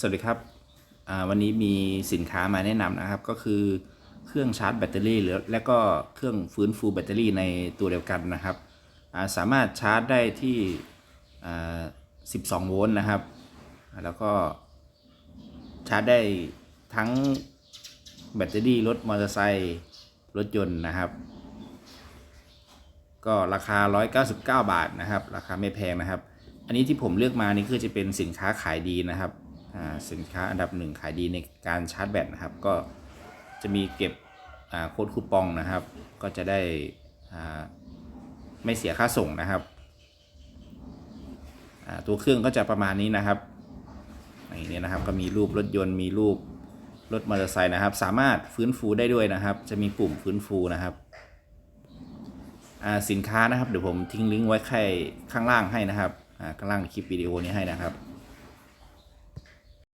สวัสดีครับวันนี้มีสินค้ามาแนะนำนะครับ ก็คือเครื่องชาร์จแบตเตอรี่หรือและก็เครื่องฟื้นฟูแบตเตอรี่ในตัวเดียวกันนะครับาสามารถชาร์จได้ที่ 12 โวลต์นะครับ แล้วก็ชาร์จได้ทั้งแบตเตอรี่รถมอเตอร์ไซค์รถยนต์นะครับ ก็ราคา 199 บาทนะครับ ราคาไม่แพงนะครับ อันนี้ที่ผมเลือกมานี่คือจะเป็นสินค้าขายดีนะครับ สินค้าอันดับหนึ่งขายดีในการชาร์จแบตนะครับ ก็จะมีเก็บอ่าโค้ดคูปองนะครับ ก็จะได้อ่าไม่เสียค่าส่งนะครับอ่าตัวเครื่องก็จะประมาณนี้นะครับอย่างนี้นะครับก็มีรูปรถยนต์มีรูปรถมอเตอร์ไซค์นะครับ สามารถฟื้นฟูได้ด้วยนะครับ จะมีปุ่มฟื้นฟูนะครับอ่าสินค้านะครับเดี๋ยวผมทิ้งลิงก์ไว้ใครข้างล่างให้นะครับอ่าข้างล่างคลิปวิดีโอนี้ให้นะครับ